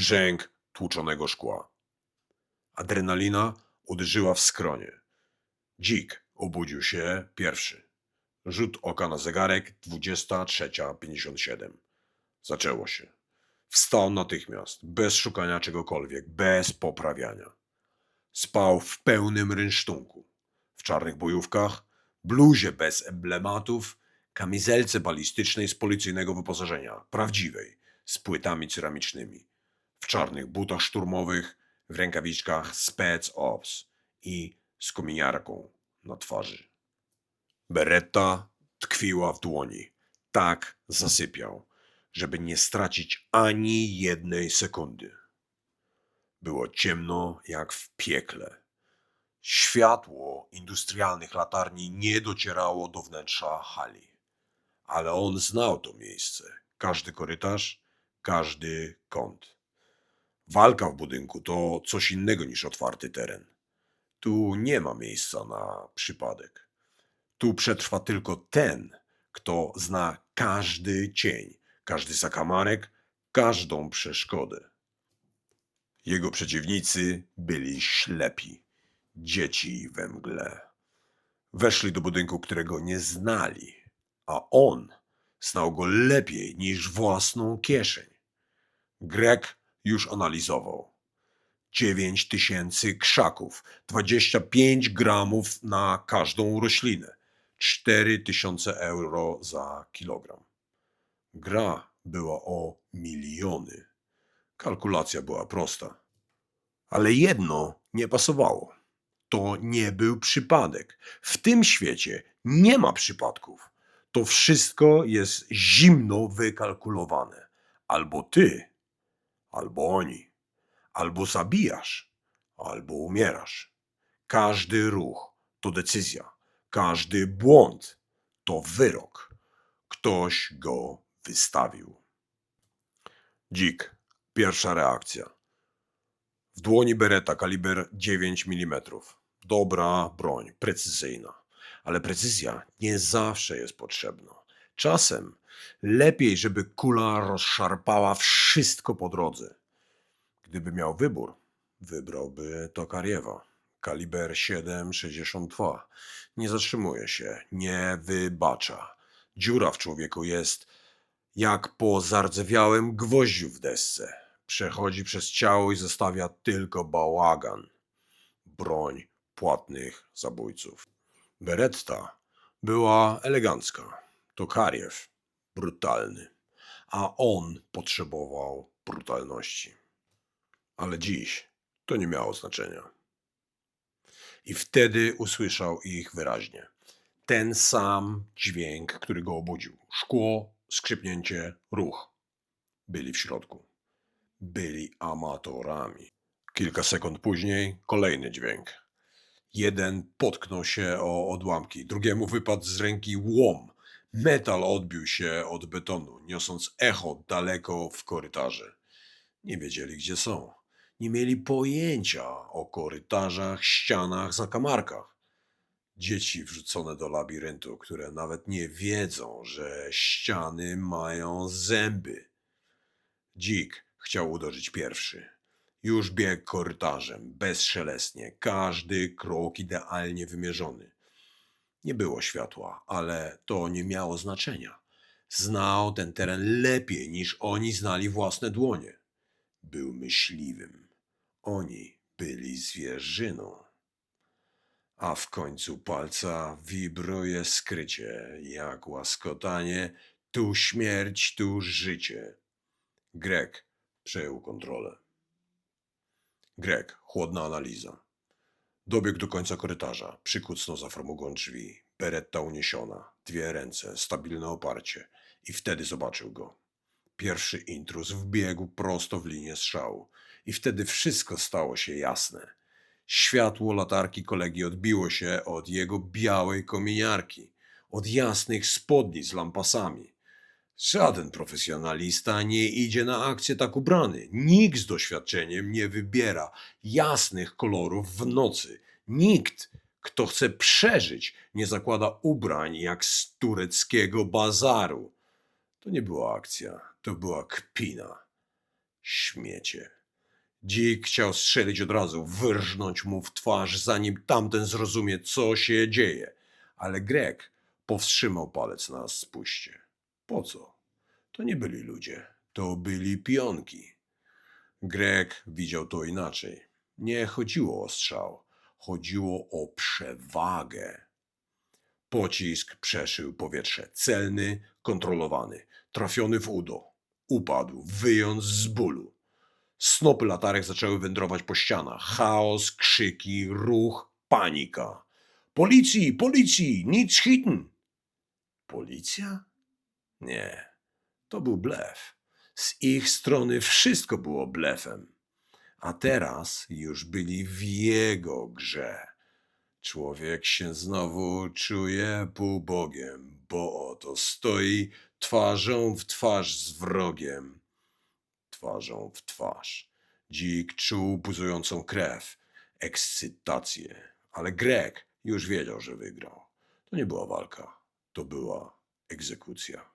brzęk tłuczonego szkła. Adrenalina uderzyła w skronie. Dzik obudził się pierwszy. Rzut oka na zegarek 23.57. Zaczęło się. Wstał natychmiast, bez szukania czegokolwiek, bez poprawiania. Spał w pełnym rynsztunku, w czarnych bojówkach, bluzie bez emblematów, kamizelce balistycznej z policyjnego wyposażenia, prawdziwej, z płytami ceramicznymi, w czarnych butach szturmowych, w rękawiczkach Spec Ops i z kominiarką na twarzy. Beretta tkwiła w dłoni. Tak zasypiał, żeby nie stracić ani jednej sekundy. Było ciemno jak w piekle. Światło industrialnych latarni nie docierało do wnętrza hali. Ale on znał to miejsce. Każdy korytarz, każdy kąt. Walka w budynku to coś innego niż otwarty teren. Tu nie ma miejsca na przypadek. Tu przetrwa tylko ten, kto zna każdy cień, każdy zakamarek, każdą przeszkodę. Jego przeciwnicy byli ślepi, dzieci we mgle. Weszli do budynku, którego nie znali, a on znał go lepiej niż własną kieszeń. Grek już analizował. 9 tysięcy krzaków, 25 gramów na każdą roślinę, 4 tysiące euro za kilogram. Gra była o miliony. Kalkulacja była prosta. Ale jedno nie pasowało. To nie był przypadek. W tym świecie nie ma przypadków. To wszystko jest zimno wykalkulowane. Albo ty, albo oni. Albo zabijasz, albo umierasz. Każdy ruch to decyzja. Każdy błąd to wyrok. Ktoś go wystawił. Dzik. Pierwsza reakcja. W dłoni bereta kaliber 9 mm. Dobra broń, precyzyjna. Ale precyzja nie zawsze jest potrzebna. Czasem lepiej, żeby kula rozszarpała wszystko po drodze. Gdyby miał wybór, wybrałby Tokariewa. Kaliber 7,62. Nie zatrzymuje się, nie wybacza. Dziura w człowieku jest jak po zardzewiałym gwoździu w desce. Przechodzi przez ciało i zostawia tylko bałagan. Broń płatnych zabójców. Beretta była elegancka. Tokariew brutalny. A on potrzebował brutalności. Ale dziś to nie miało znaczenia. I wtedy usłyszał ich wyraźnie. Ten sam dźwięk, który go obudził. Szkło, skrzypnięcie, ruch. Byli w środku. Byli amatorami. Kilka sekund później kolejny dźwięk. Jeden potknął się o odłamki, drugiemu wypadł z ręki łom. Metal odbił się od betonu, niosąc echo daleko w korytarze. Nie wiedzieli, gdzie są. Nie mieli pojęcia o korytarzach, ścianach, zakamarkach. Dzieci wrzucone do labiryntu, które nawet nie wiedzą, że ściany mają zęby. Dzik chciał uderzyć pierwszy. Już biegł korytarzem, bezszelestnie, każdy krok idealnie wymierzony. Nie było światła, ale to nie miało znaczenia. Znał ten teren lepiej niż oni znali własne dłonie. Był myśliwym. Oni byli zwierzyną. A w końcu palca wibruje skrycie, jak łaskotanie, tu śmierć, tu życie. Grek przejął kontrolę. Grek, chłodna analiza. Dobiegł do końca korytarza, przykucnął za framugą drzwi. Beretta uniesiona, dwie ręce, stabilne oparcie. I wtedy zobaczył go. Pierwszy intruz wbiegł prosto w linię strzału. I wtedy wszystko stało się jasne. Światło latarki kolegi odbiło się od jego białej kominiarki, od jasnych spodni z lampasami. Żaden profesjonalista nie idzie na akcję tak ubrany. Nikt z doświadczeniem nie wybiera jasnych kolorów w nocy. Nikt, kto chce przeżyć, nie zakłada ubrań jak z tureckiego bazaru. To nie była akcja, to była kpina. Śmiecie. Dzik chciał strzelić od razu, wyrżnąć mu w twarz, zanim tamten zrozumie, co się dzieje. Ale Greg powstrzymał palec na spuście. Po co? To nie byli ludzie, to byli pionki. Greg widział to inaczej. Nie chodziło o strzał, chodziło o przewagę. Pocisk przeszył powietrze. Celny, kontrolowany, trafiony w udo. Upadł, wyjąc z bólu. Snopy latarek zaczęły wędrować po ścianach. Chaos, krzyki, ruch, panika. Policji, policji, nic hitten! Policja? Nie, to był blef. Z ich strony wszystko było blefem. A teraz już byli w jego grze. Człowiek się znowu czuje półbogiem, bo oto stoi twarzą w twarz z wrogiem. Twarzą w twarz. Dzik czuł buzującą krew, ekscytację, ale Greg już wiedział, że wygrał. To nie była walka, to była egzekucja.